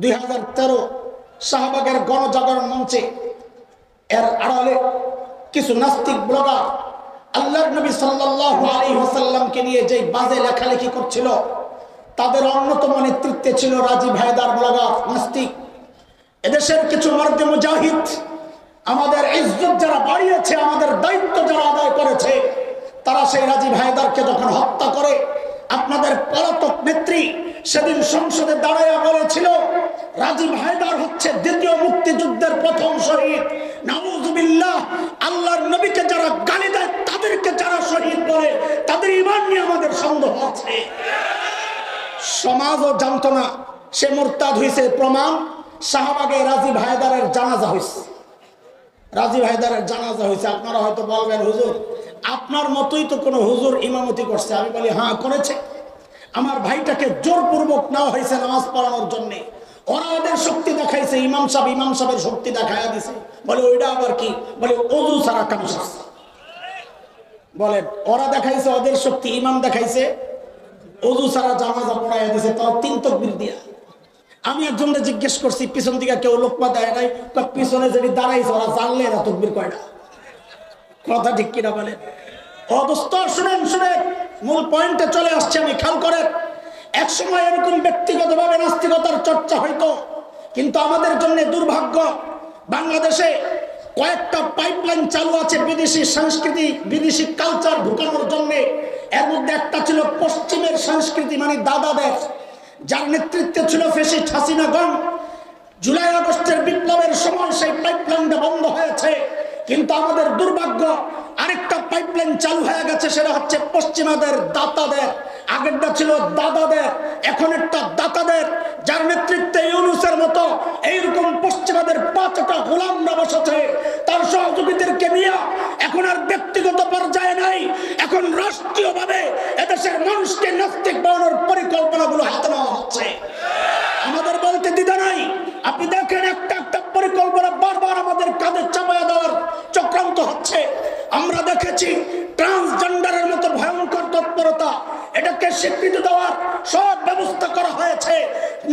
দুই হাজার তেরো শাহবাগের গণজাগরণ মঞ্চে এর আড়ালে কিছু নাস্তিক ব্লগার আল্লাহর নবী সাল্লাল্লাহু আলাইহি ওয়াসাল্লামকে নিয়ে যে বাজে লেখালেখি করছিল, তাদের অন্যতম নেতৃত্বে ছিল রাজীব হায়দার ব্লগার, নাস্তিক। এদেশের কিছু মর্দে মুজাহিদ, আমাদের ইজ্জত যারা বাড়িয়েছে, আমাদের দায়িত্ব যারা আদায় করেছে, তারা সেই রাজীব হায়দারকে যখন হত্যা করে, আপনাদের পলাতক নেত্রী সেদিন সংসদে দাঁড়াইয়া বলেছিল রাজীব হায়দার হচ্ছে দ্বিতীয় মুক্তিযুদ্ধের প্রথম শহীদ। নাউজুবিল্লাহ, আল্লাহর নবীকে যারা গালি দেয়, তাদেরকে যারা শহীদ বলে তাদের ইমান নিয়ে আমাদের সন্দেহ আছে। সমাজও জানতো না, সে মোরতাদ হয়েছে প্রমাণ। শাহবাগে রাজীব হায়দারের জানাজা হয়েছে রাজীব হায়দারের জানাজা হয়েছে আপনারা হয়তো বলবেন, হুজুর, আপনার মতোই তো কোনো হুজুর ইমামতি করছে। আমি বলি হ্যাঁ করেছে। আমার ভাইটাকে জোরপূর্বক নেওয়া হয়েছে নামাজ পড়ানোর জন্য। ওরা ওদের শক্তি দেখাইছে, ইমাম সাহেব ইমাম সাহেবের শক্তি দেখাইয়া দিছে। বলে ওইটা আবার কি? বলে অজু সারা কামিজ বলেন, ওরা দেখাইছে, ওদের শক্তি ইমাম দেখাইছে অজু সারা জানাজা পড়াইয়া দিছে, তাও তিন তকবির দিয়া। আমি একজনকে জিজ্ঞেস করছি, পিছন দিকে কেউ লোকমা দেয় নাই? কয়, পিছনে যদি দাঁড়াইছে, ওরা জানলে এরা তকবির কয়টা কথা ঠিক কিনা বলেন। অবস্থা শুনেন শুনেন। মূল পয়েন্টে চলে আসছে আমি, খেয়াল করেন। এক সময় এরকম ব্যক্তিগতভাবে নাস্তিকতার চর্চা হইতো, কিন্তু আমাদের জন্য দুর্ভাগ্য, বাংলাদেশে কয়েকটা পাইপলাইন চালু আছে বিদেশি সংস্কৃতি, বিদেশি কালচার ঢুকানোর জন্য। এর মধ্যে একটা ছিল পশ্চিমের সংস্কৃতি মানে দাদাদের, যার নেতৃত্বে ছিল ফেসিস্ট হাসিনা জুলাই আগস্টের বিপ্লবের সময় সেই পাইপলাইনটা বন্ধ হয়েছে। কিন্তু আমাদের দুর্ভাগ্য, আরেকটা পাইপলাইন চালু হয়ে গেছে, সেটা হচ্ছে পশ্চিমাদের দাতাদের, আগেরটা ছিল দাদাদের, এখন একটা দাতাদের, যার নেতৃত্বে ইউনুসের মতো এইরকম পশ্চিমাদের পাঁচটা গোলামরা আছে তার সহযোগীদেরকে নিয়ে এখন আর ব্যক্তিগত পর্যায়ে নাই। এখন রাষ্ট্রীয়ভাবে এদেশের মানুষকে নাস্তিক বানানোর পরিকল্পনাগুলো হাতে নেওয়া হচ্ছে। আমাদের বলতে দ্বিধা নাই। আপনি দেখেন, একটা একটা পরিকল্পনা বারবার আমাদের কাঁধে চাপায়া দেওয়ার চক্রান্ত হচ্ছে। আমরা দেখেছি ট্রান্সজেন্ডারের মতো ভয়ঙ্কর তৎপরতা, এটাকে স্বীকৃতি দেওয়ার সব ব্যবস্থা করা হয়েছে।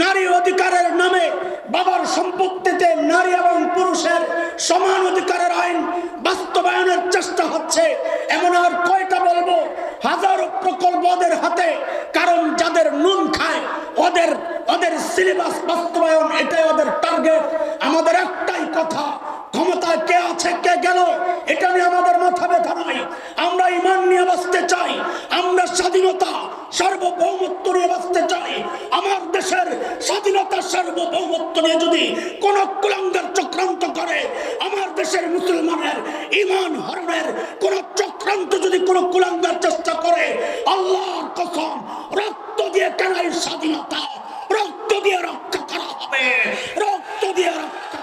নারী অধিকারের নামে বাবার সম্পত্তিতে নারী এবং পুরুষের সমান অধিকারের আইন বাস্তবায়নের চেষ্টা হচ্ছে, এমন আর কয়টা বলব? হাজারো প্রকল্প ওদের হাতে, কারণ যাদের নুন খায়, ওদের ওদের সিলেবাস বাস্তবায়ন এটাই ওদের টার্গেট আমাদের একটাই কথা ক্ষমতা কে আছে, কে গেল, এটা নিয়ে আমাদের মাথা ব্যথা নাই ইমান নিয়ে বাঁচতে চাই। আমরা স্বাধীনতা, সার্বভৌমত্ব নিয়ে বাঁচতে চাই। আমার দেশের স্বাধীনতা, সার্বভৌমত্ব নিয়ে যদি কোন কুলাঙ্গার চক্রান্ত করে, আমার দেশের মুসলমানের ইমান হরণের কোন চক্রান্ত যদি কোন কুলাঙ্গার চেষ্টা করে, আল্লাহর কসম, রক্ত দিয়ে কেনাই স্বাধীনতা, রক্ত দিয়ে রক্ষা করা হবে, রক্ত দিয়ে রক্ষা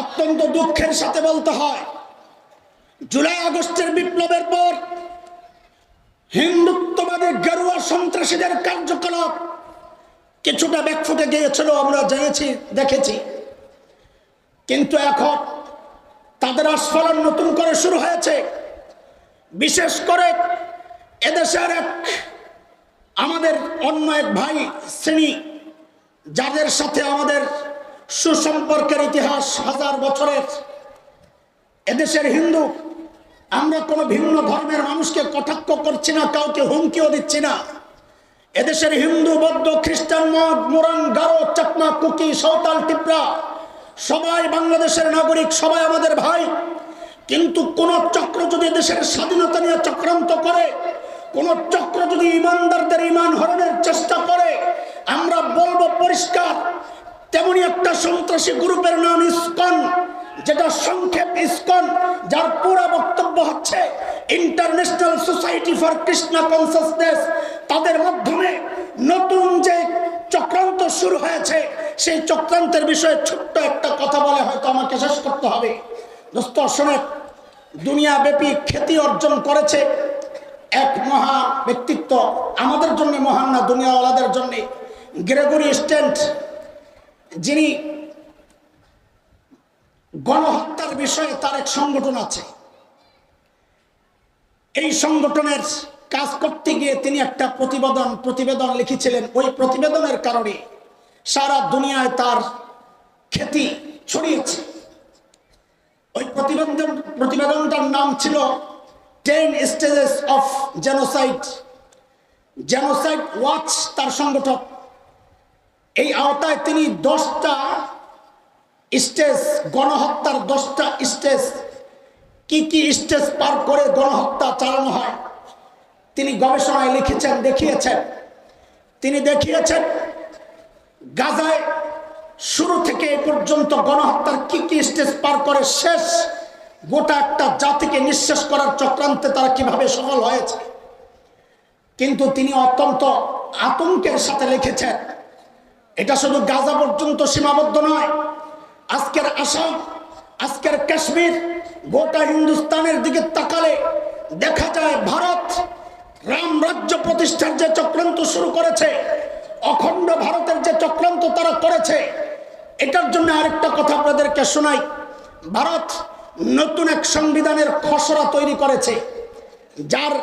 অত্যন্ত দুঃখের সাথে বলতে হয়, জুলাই আগস্টের বিপ্লবের পর হিন্দুত্ববাদী গেরুয়া সন্ত্রাসীদের কার্যকলাপ কিছুটা ব্যাকফুটে গিয়েছিল, আমরা জেনেছি, দেখেছি। কিন্তু এখন তাদের আস্ফলন নতুন করে শুরু হয়েছে। বিশেষ করে এদেশের এক আমাদের অন্য এক ভাই, শ্রেণি, যাদের সাথে আমাদের সুসম্পর্কের ইতিহাস হাজার বছরের। এদেশের হিন্দু, আমরা কোনো ভিন্ন ধর্মের মানুষকে কটাক্ষ করছি না, কাউকে হুমকিও দিচ্ছি না। এদেশের হিন্দু, বৌদ্ধ, খ্রিস্টান, মদ, মোরান, গারো, চাকমা, কুকি, সাঁওতাল, টিপরা সবাই বাংলাদেশের নাগরিক, সবাই আমাদের ভাই। কিন্তু কোন চক্র যদি দেশের স্বাধীনতা নিয়ে চক্রান্ত করে, কোন চক্র যদি ইমানদারদের ইমান হরণের চেষ্টা করে, আমরা বলব পরিষ্কার, তেমনি একটা সন্ত্রাসী গ্রুপের নাম ইসকন, যেটা সংক্ষেপ ইসকন, যার পুরো বক্তব্য হচ্ছে, International Society for Krishna Consciousness তাদের মাধ্যমে নতুন যে চক্রান্ত শুরু হয়েছে সেই চক্রান্তের বিষয়ে ছোট্ট একটা কথা বলে হয়তো আমাকে শেষ করতে হবে। দোস্ত, শোনে দুনিয়া ব্যাপী খ্যাতি অর্জন করেছে এক মহা ব্যক্তিত্ব আমাদের জন্য মহান না দুনিয়াওয়ালাদের জন্যে। গ্রেগরি স্ট্যান্ড যিনি গণহত্যার বিষয়ে তার এক সংগঠন আছে। এই সংগঠনের কাজ করতে গিয়ে তিনি একটা প্রতিবেদন প্রতিবেদন লিখেছিলেন। ওই প্রতিবেদনের কারণে সারা দুনিয়ায় তার খ্যাতি ছড়িয়েছে। ওই প্রতিবেদন প্রতিবেদনটার নাম ছিল ten stages of genocide. Genocide Watch তার সংগঠক। এই আওতায় তিনি দশটা স্টেজ, গণহত্যার দশটা স্টেজ, কি কি স্টেজ পার করে গণহত্যা চালানো হয়, তিনি গবেষণায় লিখেছেন, দেখিয়েছেন। তিনি দেখিয়েছেন গাজায় শুরু থেকে এ পর্যন্ত গণহত্যার কি কি স্টেজ পার করে শেষ, গোটা একটা জাতিকে নিঃশেষ করার চক্রান্তে তারা কীভাবে সফল হয়েছে? কিন্তু তিনি অত্যন্ত আতঙ্কের সাথে লিখেছেন, এটা শুধু গাজা পর্যন্ত সীমাবদ্ধ নয়, আজকের আসাম, আজকের কাশ্মীর, গোটা হিন্দুস্তানের দিকে তাকালে দেখা যায় ভারত রাম রাজ্য প্রতিষ্ঠার যে চক্রান্ত শুরু করেছে অখণ্ড ভারতের যে চক্রান্ত তারা করেছে, এটার জন্য আরেকটা কথা আপনাদেরকে শোনাই। ভারত নতুন এক সংবিধানের খসড়া তৈরি করেছে, যার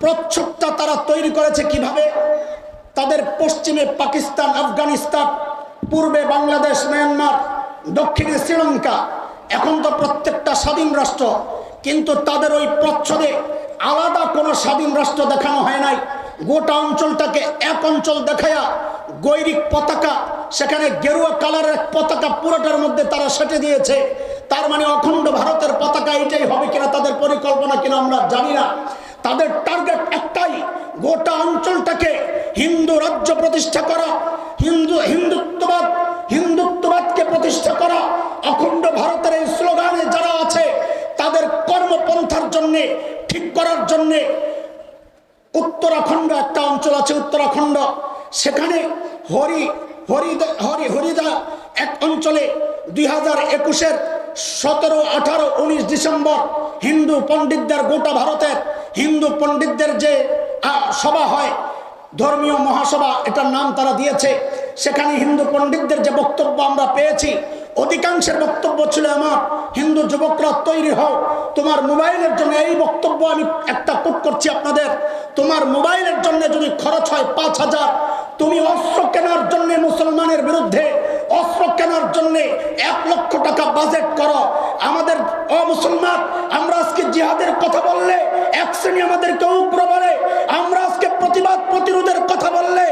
প্রচ্ছদটা তারা তৈরি করেছে কীভাবে? তাদের পশ্চিমে পাকিস্তান, আফগানিস্তান, পূর্বে বাংলাদেশ, মিয়ানমার, দক্ষিণে শ্রীলঙ্কা, এখন তো প্রত্যেকটা স্বাধীন রাষ্ট্র, কিন্তু তাদের ওই প্রচ্ছদে আলাদা কোনো স্বাধীন রাষ্ট্র দেখানো হয় নাই। গোটা অঞ্চলটাকে এক অঞ্চল দেখায়া গৈরিক পতাকা, সেখানে গেরুয়া কালারের পতাকা পুরোটার মধ্যে তারা সেটে দিয়েছে। তার মানে অখণ্ড ভারতের পতাকা এটাই হবে কিনা তাদের পরিকল্পনা কিনা আমরা জানি না। তাদের টার্গেট একটাই, গোটা অঞ্চলটাকে হিন্দু রাজ্য প্রতিষ্ঠা করা, হিন্দু হিন্দুত্ববাদ, হিন্দুত্ববাদকে প্রতিষ্ঠা করা। অখণ্ড ভারতের এই স্লোগানে যারা আছে, তাদের কর্মপন্থার জন্যে, ঠিক করার জন্যে উত্তরাখণ্ড একটা অঞ্চল আছে উত্তরাখণ্ড। সেখানে হরি হরিদা হরি, হরিদা এক অঞ্চলে দুই হাজার একুশের সতেরো, আঠারো, উনিশ ডিসেম্বর হিন্দু পণ্ডিতদের গোটা ভারতের, হিন্দু পণ্ডিতদের যে সভা হয়, ধর্মীয় মহাসভা, এটার নাম তারা দিয়েছে। সেখানে হিন্দু পণ্ডিতদের যে বক্তব্য আমরা পেয়েছি অধিকাংশের বক্তব্য ছিল আমার, হিন্দু যুবকরা তৈরি হও। তোমার মোবাইলের জন্য এই বক্তব্য আমি একটা কোট করছি আপনাদের। তোমার মোবাইলের জন্য যদি খরচ হয় পাঁচ হাজার, তুমি অস্ত্র কেনার জন্য মুসলমানের বিরুদ্ধে, অস্ত্র কেনার জন্য এক লক্ষ টাকা বাজেট করো। আমাদের অমুসলমান আমরা আজকে জিহাদের কথা বললে এক শ্রেণি আমাদেরকে উগ্র বলে, আমরা আজকে প্রতিবাদ প্রতিরোধের কথা বললে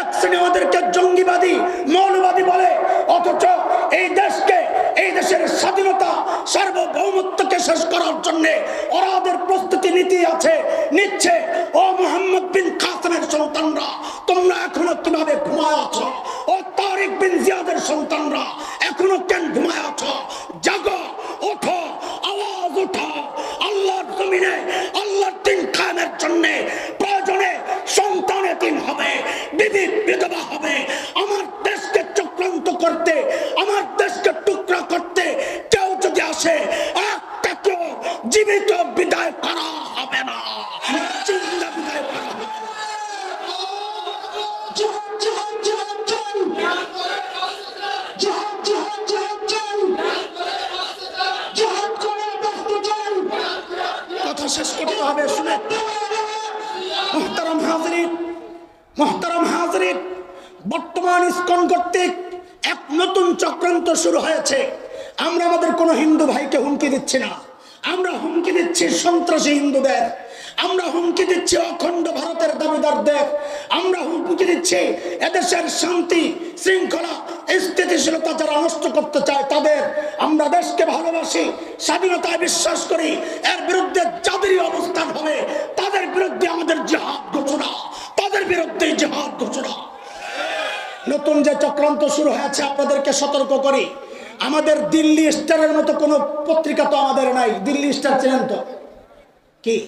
এক শ্রেণি ওদেরকে জঙ্গিবাদী, মৌলবাদী বলে। অথচ এই দেশকে, এই দেশের স্বাধীনতা, সার্বভৌমত্বকে শেষ করার জন্য ওরা ওদের প্রস্তুতি নীতি আছে, নিচ্ছে। ও মোহাম্মদ মোহতারাম হাজরিন, বর্তমান ইস্কন কর্তৃক এক নতুন চক্রান্ত শুরু হয়েছে। আমরা আমাদের কোনো হিন্দু ভাইকে হুমকি দিচ্ছি না। আমরা হুমকি দিচ্ছি সন্ত্রাসী হিন্দুদের। আমরা হুমকি দিচ্ছি অখণ্ড ভারতের দাবিদারদের। আমরা হুমকি দিচ্ছি এদেশের শান্তি, শৃঙ্খলা, স্থিতিশীলতা যারা নষ্ট করতে চায় তাদের। আমরা দেশকে ভালোবাসি, স্বাধীনতায় বিশ্বাস করি, এর বিরুদ্ধে যাদেরই অবস্থান হবে, তাদের বিরুদ্ধে আমাদের জেহাদ ঘোষণা। তাদের বিরুদ্ধে জেহাদ ঘোষণা। নতুন যে চক্রান্ত শুরু হয়েছে, আপনাদেরকে সতর্ক করি। আমাদের দিল্লি স্টারের মতো কোনো পত্রিকা তো আমাদের নাই। দিল্লি স্টার চেনেন তো? কি?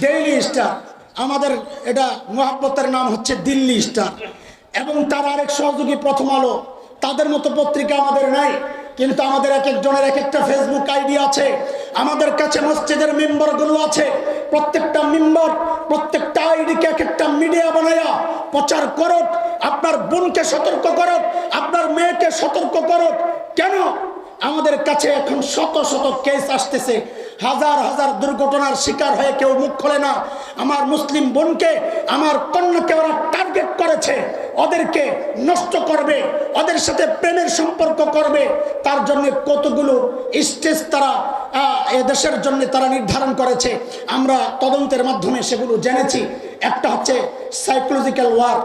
Daily Star. আমাদের এটা মহাব্বতের নাম হচ্ছে দিল্লি স্টার। এবং তার আরেক সহযোগী প্রথম আলো, তাদের মতো পত্রিকা আমাদের নাই। কিন্তু আমাদের এক একজনের এক একটা ফেসবুক আইডি আছে। আমাদের কাছে মসজিদের মেম্বারগুলো আছে। প্রত্যেকটা মেম্বার, প্রত্যেকটা আইডিকে এক একটা মিডিয়া বানায়া প্রচার করো আপনার বোনকে সতর্ক করো আপনার মেয়েকে সতর্ক করো কেন? আমাদের কাছে এখন শত শত কেস আসতেছে। হাজার হাজার দুর্ঘটনার শিকার হয়ে কেউ মুখ খোলে না। আমার মুসলিম বোনকে, আমার কন্যাকে ওরা টার্গেট করেছে। ওদেরকে নষ্ট করবে, ওদের সাথে প্রেমের সম্পর্ক করবে। তার জন্য কতগুলো স্টেজ তারা আহ, এ দেশের জন্য তারা নির্ধারণ করেছে। আমরা তদন্তের মাধ্যমে সেগুলো জেনেছি। একটা হচ্ছে সাইকোলজিক্যাল ওয়ার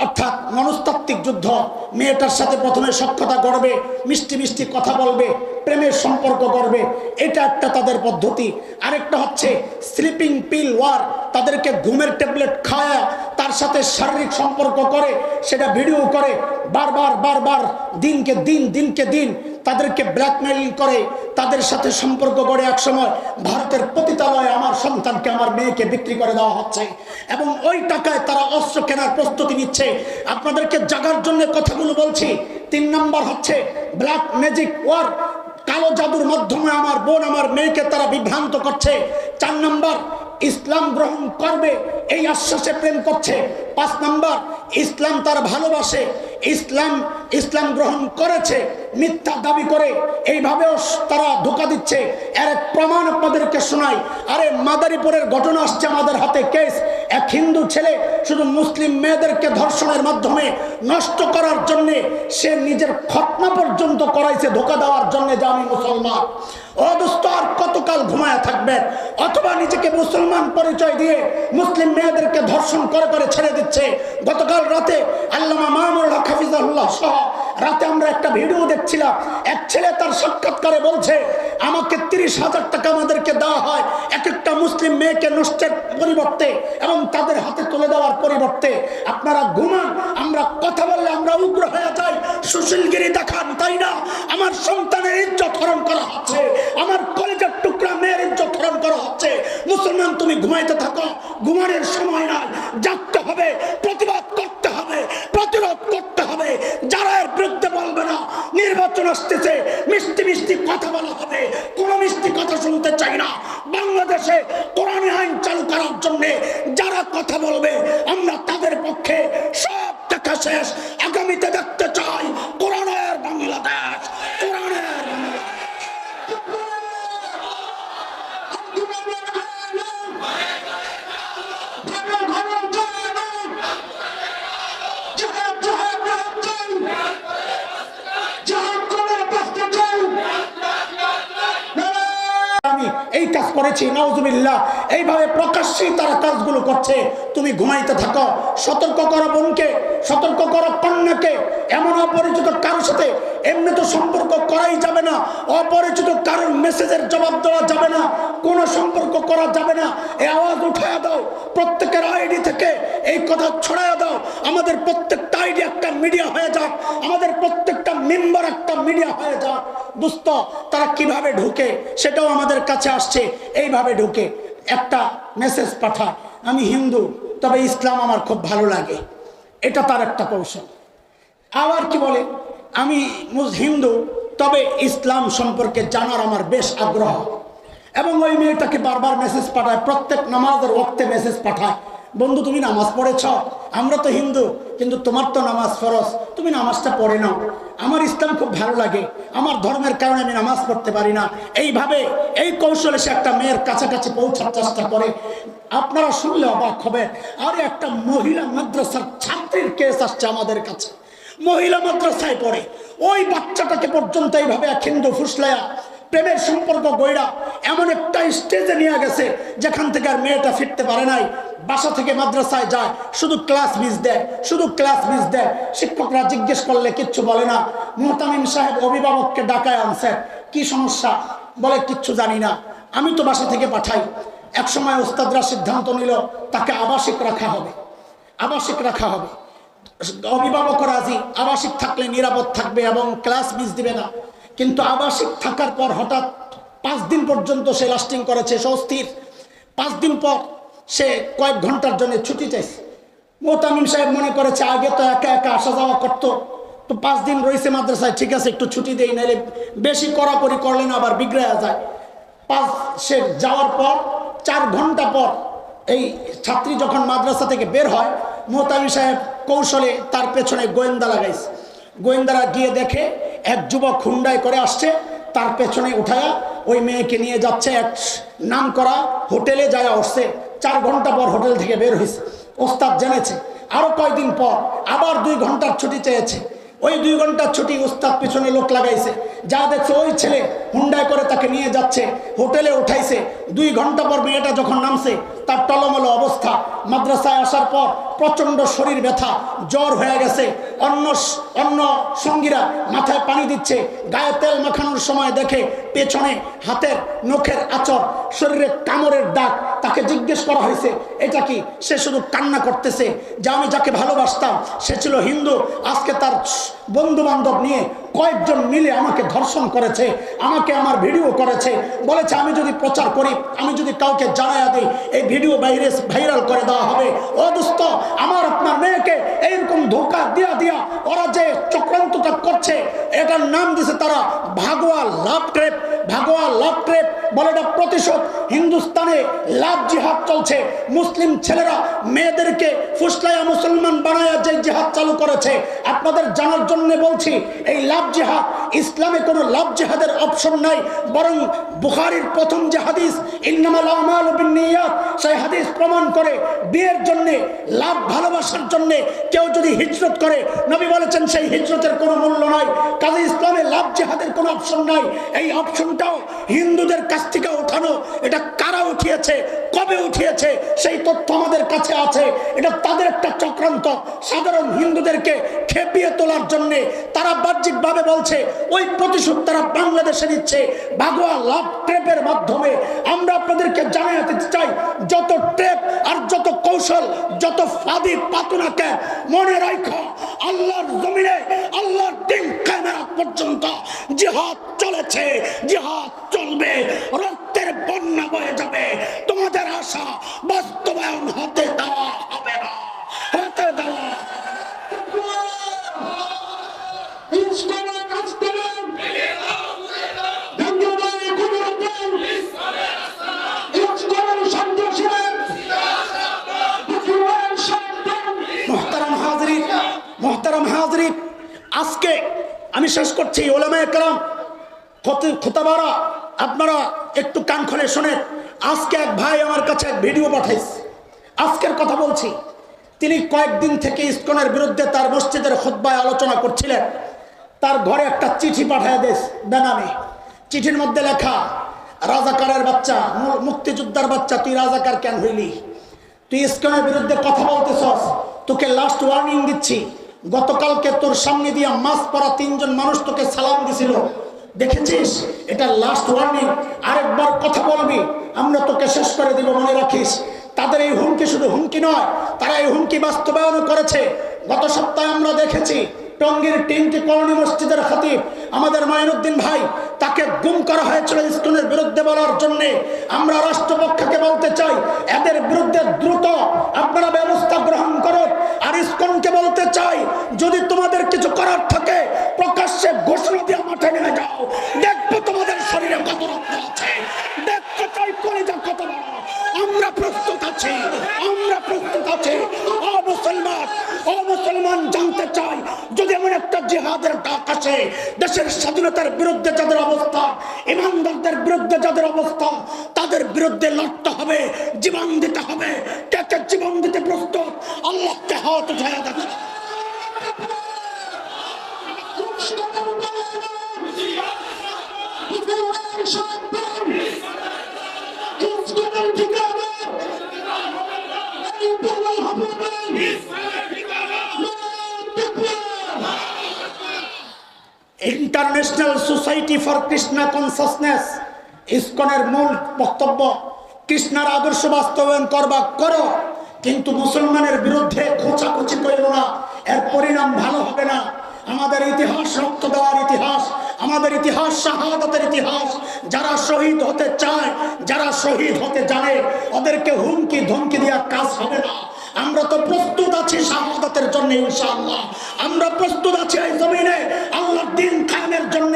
অর্থাৎ মনস্তাত্ত্বিক যুদ্ধ। মেয়েটার সাথে প্রথমে সক্ষতা গড়বে মিষ্টি মিষ্টি কথা বলবে প্রেমের সম্পর্ক করবে এটা একটা তাদের পদ্ধতি। আরেকটা হচ্ছে স্লিপিং পিল ওয়ার তাদেরকে ঘুমের ট্যাবলেট খাওয়া তার সাথে শারীরিক সম্পর্ক করে সেটা ভিডিও করে বারবার বারবার দিনকে দিন দিনকে দিন তাদেরকে ব্ল্যাকমেইলিং করে, তাদের সাথে সম্পর্ক করে একসময় ভারতের পতিতালয়ে আমার সন্তানকে, আমার মেয়েকে বিক্রি করে দেওয়া হচ্ছে। এবং ওই টাকায় তারা অস্ত্র কেনার প্রস্তুতি নিচ্ছে। আপনাদেরকে জাগার জন্য কথাগুলো বলছি। তিন নম্বর হচ্ছে ব্ল্যাক ম্যাজিক ওয়ার কালো জাদুর মাধ্যমে আমার বোন, আমার মেয়েকে তারা বিভ্রান্ত করছে। চার নম্বর ইসলাম গ্রহণ করবে, এই আশ্বাসে প্রেম করছে। পাঁচ নম্বর, ইসলাম তার ভালোবাসে। ইসলাম ইসলাম গ্রহণ করেছে, মিথ্যা দাবি করে। এইভাবেও তারা ধোকা দিচ্ছে। এর প্রমাণ আপনাদেরকে শোনায় আরে মাদারীপুরের ঘটনা আসছে আমাদের হাতে কেস এক হিন্দু ছেলে শুধু মুসলিম মেয়েদেরকে ধর্ষণের মাধ্যমে নষ্ট করার জন্যে সে নিজের খতনা পর্যন্ত করাইছে, ধোকা দেওয়ার জন্য যে আমি মুসলমান। অদস্ত আর কতকাল ঘুমায় থাকবেন অথবা নিজেকে মুসলমান পরিচয় দিয়ে মুসলিম মেয়েদেরকে ধর্ষণ করে করে ছেড়ে দিচ্ছে। গতকাল রাতে আল্লামা মামুর হক সহ রাতে আমরা একটা ভিডিও দেখছিলাম। এক ছেলে তার সাক্ষাৎকারে বলছে, আমাকে তিরিশ হাজার টাকা আমাদেরকে দেওয়া হয় এক একটা মুসলিম মেয়েকে নষ্টের পরিবর্তে এবং তাদের হাতে তুলে দেওয়ার পরিবর্তে আপনারা ঘুমান, আমরা কথা বললে আমরা উগ্র হয়ে যাই। সুশীলগিরি দেখান, তাই না? আমার সন্তানের ইজ্জত হরণ করা হচ্ছে। আমার কলেজের টুকরা মেয়ের ইজ্জত হরণ করা হচ্ছে। মুসলমান, তুমি ঘুমাইতে থাকো। ঘুমানোর সময় নাই। জাগতে হবে, প্রতিবাদ করতে হবে, প্রতিরোধ করতে হবে। যারা এর বিরুদ্ধে বলবে না, নির্বাচন আসতেছে, মিষ্টি মিষ্টি কথা বলা হবে। কোন মিষ্টি কথা শুনতে চাই না বাংলাদেশে কোরআন আইন চালু জন্য যারা কথা বলবে আমরা তাদের পক্ষে সব টাকা শেষ আগামীতে দেখতে চাই কোরআনের বাংলাদেশ কোরআনের বাংলাদেশ করেছি নওজুবিল্লাহ এইভাবে প্রকাশ্যেই তারা কাজগুলো করছে। তুমি ঘুমাইতে থাকো, সতর্ক করো বোনকে, সতর্ক করো কন্যাকে। এমন অপরিচিত কারোর সাথে এমনি তো সম্পর্ক করাই যাবে না, অপরিচিত কারোর মেসেজের জবাব দেওয়া যাবে না, কোনো সম্পর্ক করা যাবে না। এ আওয়াজ উঠায় দাও, প্রত্যেকের আইডি থেকে এই কথা ছড়াইয়া দাও। আমাদের প্রত্যেকটা আইডিয়া একটা মিডিয়া হয়ে যাক। আমাদের প্রত্যেকটা মেম্বার একটা মিডিয়া হয়ে যাক। দুস্থ তারা কীভাবে ঢুকে? সেটাও আমাদের কাছে আসছে। এইভাবে ঢুকে একটা মেসেজ পাঠায়, আমি হিন্দু, তবে ইসলাম আমার খুব ভালো লাগে। এটা তার একটা কৌশল। আবার কি বলে? আমি হিন্দু, তবে ইসলাম সম্পর্কে জানার আমার বেশ আগ্রহ। এবং ওই মেয়েটাকে বারবার মেসেজ পাঠায়, প্রত্যেক নামাজের ওক্তে মেসেজ পাঠায়। বন্ধু, তুমি নামাজ পড়েছ? আমরা তো হিন্দু, কিন্তু তোমার তো নামাজ ফরজ। তুমি নামাজটা পড়ে নাও। আমার ইসলাম খুব ভালো লাগে। আমার ধর্মের কারণে আমি নামাজ পড়তে পারি না। এইভাবে, এই কৌশলে সে একটা মেয়ের কাছাকাছি পৌঁছার চেষ্টা করে। আপনারা শুনলে অবাক হবে। আর একটা মহিলা মাদ্রাসার ছাত্রীর কেস আসছে আমাদের কাছে। মহিলা মাদ্রাসায় পড়ে। ওই বাচ্চাটাকে পর্যন্ত এইভাবে এক হিন্দু ফুসলায়া প্রেমের সম্পর্ক গইরা এমন একটা স্টেজে নিয়ে গেছে, যেখান থেকে আর মেয়েটা ফিরতে পারে নাই। বাসা থেকে মাদ্রাসায় যায়, শুধু ক্লাস মিস দেয়, শুধু ক্লাস মিস দেয়। শিক্ষকরা জিজ্ঞেস করলে কিচ্ছু বলে না। মোহতামিম সাহেব অভিভাবককে ডাকায় আনছে। কি সমস্যা? বলে, কিচ্ছু জানি না। আমি তো বাসা থেকে পাঠাই। এক সময় ওস্তাদরা সিদ্ধান্ত নিল, তাকে আবাসিক রাখা হবে। আবাসিক রাখা হবে। অভিভাবক রাজি। আবাসিক থাকলে নিরাপদ থাকবে এবং ক্লাস মিস দিবে না। কিন্তু আবাসিক থাকার পর হঠাৎ পাঁচ দিন পর্যন্ত সে লাস্টিং করেছে, সে অস্থির। পাঁচ দিন পর সে কয়েক ঘণ্টার জন্য ছুটি চাইছে। মোতামিম সাহেব মনে করেছে, আগে তো একা একা আসা যাওয়া করতো। তো পাঁচ দিন রয়েছে মাদ্রাসায়, ঠিক আছে, একটু ছুটি দেই নাহলে বেশি কড়াকড়ি করলে না আবার বিগড়ে যায়। পাঁচ, সে যাওয়ার পর, চার ঘণ্টা পর এই ছাত্রী যখন মাদ্রাসা থেকে বের হয় মোহতামি সাহেব কৌশলে তার পেছনে গোয়েন্দা লাগাইছে। গোয়েন্দারা গিয়ে দেখে এক যুবক হুন্ডায় করে আসছে, তার পেছনে উঠায়া ওই মেয়েকে নিয়ে যাচ্ছে এক নাম করা হোটেলে যায় উঠছে। চার ঘণ্টা পর হোটেল থেকে বের হয়েছে। ওস্তাদ জেনেছে আরও কয়দিন পর আবার দুই ঘণ্টার ছুটি চেয়েছে। ওই দুই ঘণ্টার ছুটি ওস্তাদ পিছনে লোক লাগাইছে। যা দেখছে ওই ছেলে হুন্ডায় করে তাকে নিয়ে যাচ্ছে, হোটেলে উঠাইছে। দুই ঘণ্টা পর মেয়েটা যখন নামছে, তার টলমলো অবস্থা। মাদ্রাসায় আসার পর প্রচণ্ড শরীর ব্যথা, জ্বর হয়ে গেছে। অন্য অন্য সঙ্গীরা মাথায় পানি দিচ্ছে। গায়ে তেল মাখানোর সময় দেখে পেছনে হাতের নখের আচর শরীরে কামড়ের দাগ। তাকে জিজ্ঞেস করা হয়েছে, এটা কি সে শুধু কান্না করতেছে? যে আমি যাকে ভালোবাসতাম, সে ছিল হিন্দু। আজকে তার বন্ধু বান্ধব নিয়ে কয়েকজন মিলে আমাকে ধর্ষণ করেছে, আমাকে আমার ভিডিও করেছে, বলেছে আমি যদি প্রচার করি, আমি যদি কাউকে জানাইয়া দিই, এই ভিডিও বাইরে ভাইরাল করে দেওয়া হবে। অদুস্ত আমার আপনার মেয়েকে এইরকম ধোকা দিয়া দিয়া ওরা যে চক্রান্তটা করছে, এটার নাম দিছে তারা ভাগোয়া লাভ ট্রেপ। ভাগোয়া লাভ ট্রেপ বলে এটা প্রতিশোধ। হিন্দুস্তানে লাভ জিহাদ চলছে। মুসলিম ছেলেরা মেয়েদেরকে ফুসলাইয়া মুসলমান বানায়া যে জিহাদ চালু করেছে। আপনাদের জানার জন্য বলছি, এই লাভ জিহাদ ইসলামে কোনো লাভ জেহাদের অপশন নাই, বরং বুখারির প্রথম যে হাদিস, ইন্নামাল আমাল বিন্নিয়াত সেই হাদিস প্রমাণ করে বিয়ের জন্য, লাভ ভালোবাসার জন্য কেউ যদি হিজরত করে, নবী বলেছেন সেই হিজরতের কোনো মূল্য নাই। কাজে ইসলামে লাভ জিহাদের কোনো অপশন নাই। এই অপশনটাও হিন্দুদের কাছ থেকে ওঠানো, এটা কারা উঠিয়েছে, কবে উঠিয়েছে, সেই তথ্য আমাদের কাছে আছে। এটা তাদের একটা চক্রান্ত। সাধারণ হিন্দুদেরকে খেপিয়ে তোলার জন্য তারা বাহ্যিকভাবে বলছে, ওই প্রতিশোধ তারা বাংলাদেশে নিচ্ছে। ভাগোয়া লাভ ট্রেপের মাধ্যমে। আমরা আপনাদেরকে জানাতে চাই যত ট্রেপ আর যত কৌশল, যত ফাদি পাতুনাকে মনে রাখো আল্লাহর জমিনে, আল্লাহর দিন ক্যামেরা পর্যন্ত জিহাদ চলেছে, জিহাদ চলবে, রক্তের বন্যা বয়ে যাবে। তোমাদের আশা বাস্তবায়ন হতে দেওয়া। আমি শেষ করছি, ওলামা একরাম খোতাবারা, আপনারা একটু কান খুলে শোনেন। আজকে এক ভাই আমার কাছে এক ভিডিও পাঠাইছে। আজকের কথা বলছি। তিনি কয়েকদিন থেকে ইস্কনের বিরুদ্ধে তার মসজিদের খোদ্বায় আলোচনা করছিলেন। তার ঘরে একটা চিঠি পাঠায় দেশ, বেনামে। চিঠির মধ্যে লেখা, রাজাকারের বাচ্চা মুক্তিযোদ্ধার বাচ্চা, তুই রাজাকার কেন হইলি? তুই ইস্কনের বিরুদ্ধে কথা বলতেছস, তোকে লাস্ট ওয়ার্নিং দিচ্ছি। গতকালকে তোর সামনে দিয়া মাছ পরা তিনজন মানুষ তোকে সালাম দিছিল। দেখেছিস? এটা লাস্ট ওয়ার্নিং আরেকবার কথা বলবি। আমরা তোকে শেষ করে দিব, মনে রাখিস? তাদের এই হুমকি শুধু হুমকি নয়, তারা এই হুমকি বাস্তবায়ন করেছে। গত সপ্তাহে আমরা দেখেছি টঙ্গীর তিনটি করণী মসজিদের খতিব আমাদের মাইনুদ্দিন ভাই, তাকে গুম করা হয়েছিল ইস্কনের বিরুদ্ধে বলার জন্য। আমরা রাষ্ট্রপক্ষকে বলতে চাই, এদের বিরুদ্ধে দ্রুত আপনারা ব্যবস্থা গ্রহণ করুন। আর ইস্কনকে বলতে চাই, যদি তোমাদের কিছু করার থাকে, প্রকাশ্যে ঘোষণা দিয়ে মাঠে নেমে যাও। দেখব তোমাদের শরীরে কত রক্ত আছে। দেখতে চাই কলিজা কত বড়। আমরা প্রস্তুত আছি, আমরা প্রস্তুত আছি। ও মুসলমান ও মুসলমান জানতে চাই যদি এমন একটা জিহাদের ডাক আসে, দেশের স্বাধীনতার বিরুদ্ধে যাদের অবস্থা, ইমানদারদের বিরুদ্ধে যাদের অবস্থা, তাদের বিরুদ্ধে লড়তে হবে, জীবন দিতে হবে। কে কে জীবন দিতে প্রস্তুত। আল্লাহকে হাত উঠায় দেখা ইস্কনের International Society for Krishna Consciousness ইসকনের মূল বক্তব্য, কৃষ্ণার আদর্শ বাস্তবায়ন করবা, করো। কিন্তু মুসলমানের বিরুদ্ধে খোঁচাখুচি করো না। এর পরিণাম ভালো হবে না। আমাদের ইতিহাস রক্ত দেওয়ার ইতিহাস। আমাদের ইতিহাস, শাহাদতের ইতিহাস। যারা শহীদ হতে চায়, যারা শহীদ হতে জানে, ওদেরকে হুমকি, ধমকি দেওয়ার কাজ হবে না। আমরা তো প্রস্তুত আছি শাহাদাতের জন্য, ইনশাআল্লাহ। আমরা প্রস্তুত আছি এই জমিনে, আল্লাহর দিন কায়েমের জন্য।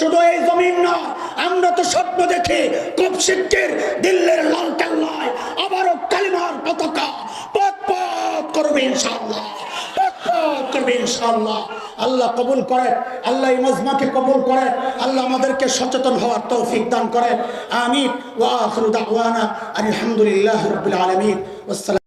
শুধু এই জমিন না, আমরা তো স্বপ্ন দেখি, খুব শিগগির দিল্লির লাল কেল্লায় আবারও কালিমার পতাকা পথ পথ করবে, ইনশাআল্লাহ। করবে ইনশাআল্লাহ। আল্লাহ কবুল করে, আল্লাহ মজমাকে কবুল করে, আল্লাহ আমাদেরকে সচেতন হওয়ার তৌফিক দান করে। আমিন। ওয়া আখিরু দাওয়ানা আলহামদুলিল্লাহি রাব্বিল আলামিন।